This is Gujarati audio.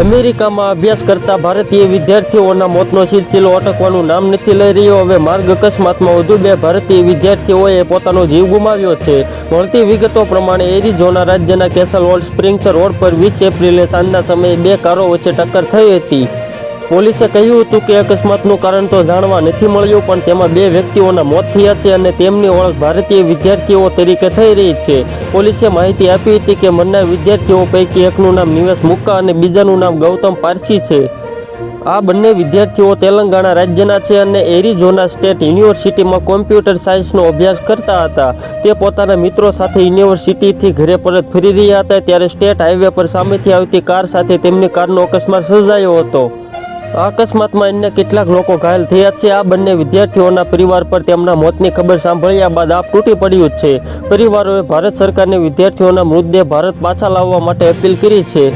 અમેરિકામાં અભ્યાસ કરતા ભારતીય વિદ્યાર્થીઓના મોતનો સિલસિલો અટકવાનું નામ નથી લઈ રહ્યો. હવે માર્ગ અકસ્માતમાં વધુ બે ભારતીય વિદ્યાર્થીઓએ પોતાનો જીવ ગુમાવ્યો છે. મળતી વિગતો પ્રમાણે એરિઝોના રાજ્યના કેસલ વોલ્ડ સ્પ્રિંગ્સ રોડ પર વીસ એપ્રિલે સાંજના સમયે બે કારો વચ્ચે ટક્કર થઈ હતી. પોલીસે કહ્યું હતું કે અકસ્માતનું કારણ તો જાણવા નથી મળ્યું, પણ તેમાં બે વ્યક્તિઓના મોત થયા છે અને તેમની ઓળખ ભારતીય વિદ્યાર્થીઓ તરીકે થઈ રહી છે. પોલીસે માહિતી આપી હતી કે મરનાર વિદ્યાર્થીઓ પૈકી એકનું નામ નિવેશ મુક્કા અને બીજાનું નામ ગૌતમ પારસી છે. આ બંને વિદ્યાર્થીઓ તેલંગાણા રાજ્યના છે અને એરિઝોના સ્ટેટ યુનિવર્સિટીમાં કોમ્પ્યુટર સાયન્સનો અભ્યાસ કરતા હતા. તે પોતાના મિત્રો સાથે યુનિવર્સિટીથી ઘરે પરત ફરી રહ્યા હતા, ત્યારે સ્ટેટ હાઈવે પર સામેથી આવતી કાર સાથે તેમની કારનો અકસ્માત સર્જાયો હતો. અકસ્માતમાં અન્ય કેટલાક લોકો ઘાયલ થયા છે. આ બંને વિદ્યાર્થીઓના પરિવાર પર તેમના મોતની ખબર સાંભળ્યા બાદ આપ તૂટી પડ્યું છે. પરિવારોએ ભારત સરકારને વિદ્યાર્થીઓના મૃતદેહ ભારત પાછા લાવવા માટે અપીલ કરી છે.